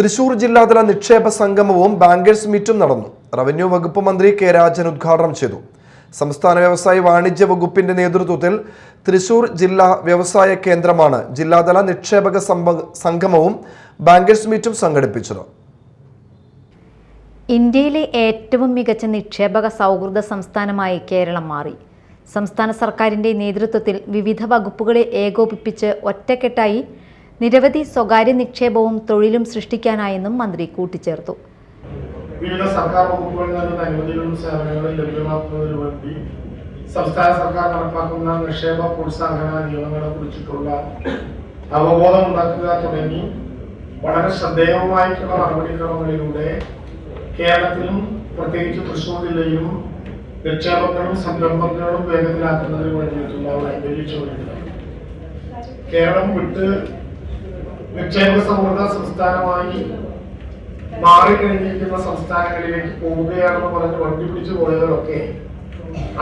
തൃശൂർ ജില്ലാതല നിക്ഷേപ സംഗമവും ബാങ്കേഴ്സ് മീറ്റും നടന്നു. റവന്യൂ വകുപ്പ് മന്ത്രി കെ രാജൻ ഉദ്ഘാടനം ചെയ്തു. സംസ്ഥാന വ്യവസായ വാണിജ്യ വകുപ്പിന്റെ നേതൃത്വത്തിൽ തൃശൂർ ജില്ലാ വ്യവസായ കേന്ദ്രമാണ് ജില്ലാതല നിക്ഷേപക സംഗമവും ബാങ്കേഴ്സ് മീറ്റും സംഘടിപ്പിച്ചത്. ഇന്ത്യയിലെ ഏറ്റവും മികച്ച നിക്ഷേപക സൗഹൃദ സംസ്ഥാനമായി കേരളം മാറി. സംസ്ഥാന സർക്കാരിന്റെ നേതൃത്വത്തിൽ വിവിധ വകുപ്പുകളെ ഏകോപിപ്പിച്ച് ഒറ്റക്കെട്ടായി നിരവധി സ്വകാര്യ നിക്ഷേപവും തൊഴിലും സൃഷ്ടിക്കാനായെന്നും മന്ത്രി കൂട്ടിച്ചേർത്തു. വിവിധ സർക്കാർ വകുപ്പുകളിൽ നിന്ന് അനുമതികളും സേവനങ്ങളും ലഭ്യമാക്കുന്നതിന് വേണ്ടി സംസ്ഥാന സർക്കാർ നടപ്പാക്കുന്ന നിക്ഷേപ പ്രോത്സാഹന നിയമങ്ങളെ കുറിച്ചിട്ടുള്ള അവബോധം ഉണ്ടാക്കുക തുടങ്ങി വളരെ ശ്രദ്ധേയമായിട്ടുള്ള നടപടിക്രമങ്ങളിലൂടെ കേരളത്തിലും പ്രത്യേകിച്ച് തൃശ്ശൂർ ജില്ലയിലും നിക്ഷേപങ്ങളും സംരംഭങ്ങളും വേഗത്തിലാക്കുന്നതിന് വേണ്ടിയിട്ടുള്ള ഒരു അന്തരീക്ഷമുണ്ട് കേരളം വിട്ട് നിക്ഷേപ സൗഹൃദ സംസ്ഥാനമായി മാറിക്കഴിഞ്ഞിരിക്കുന്ന സംസ്ഥാനങ്ങളിലേക്ക് പോവുകയാണെന്ന് പറഞ്ഞ് വണ്ടി പിടിച്ചു പോയവരൊക്കെ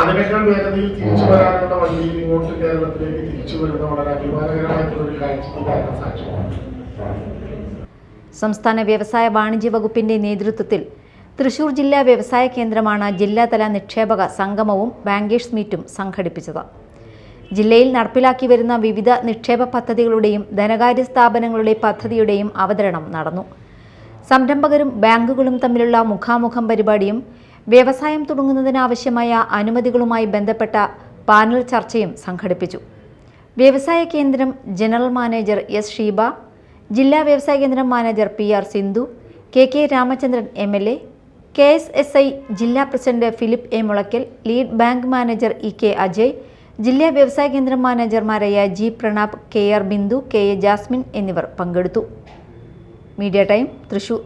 അതിനേക്കാൾ വേഗതയിൽ തിരിച്ചു വരാനുള്ള വണ്ടിയിൽ ഇങ്ങോട്ട് കേരളത്തിലേക്ക് തിരിച്ചു വരുന്ന വളരെ അഭിമാനകരമായിട്ടുള്ള ഒരു കാഴ്ചയ്ക്ക് കാരണം സാക്ഷ്യമാണ് സംസ്ഥാന വ്യവസായ വാണിജ്യ വകുപ്പിന്റെ നേതൃത്വത്തിൽ തൃശൂർ ജില്ലാ വ്യവസായ കേന്ദ്രമാണ് ജില്ലാതല നിക്ഷേപക സംഗമവും ബാങ്കേഴ്സ് മീറ്റും സംഘടിപ്പിച്ചത്. ജില്ലയിൽ നടപ്പിലാക്കി വരുന്ന വിവിധ നിക്ഷേപ പദ്ധതികളുടെയും ധനകാര്യ സ്ഥാപനങ്ങളുടെ പദ്ധതിയുടെയും അവതരണം നടന്നു. സംരംഭകരും ബാങ്കുകളും തമ്മിലുള്ള മുഖാമുഖം പരിപാടിയും വ്യവസായം തുടങ്ങുന്നതിനാവശ്യമായ അനുമതികളുമായി ബന്ധപ്പെട്ട പാനൽ ചർച്ചയും സംഘടിപ്പിച്ചു. വ്യവസായ കേന്ദ്രം ജനറൽ മാനേജർ എസ് ഷീബ ജില്ലാ വ്യവസായ കേന്ദ്രം manager P R Sindhu K K Ramachandran M L A K S S I ജില്ലാ president Philip A. Mulackal lead bank manager E K Ajay ജില്ലാ വ്യവസായ കേന്ദ്രം മാനേജർമാരായ G Pranab K R Bindu K A Jasmine എന്നിവർ പങ്കെടുത്തു. Media time Thrissur.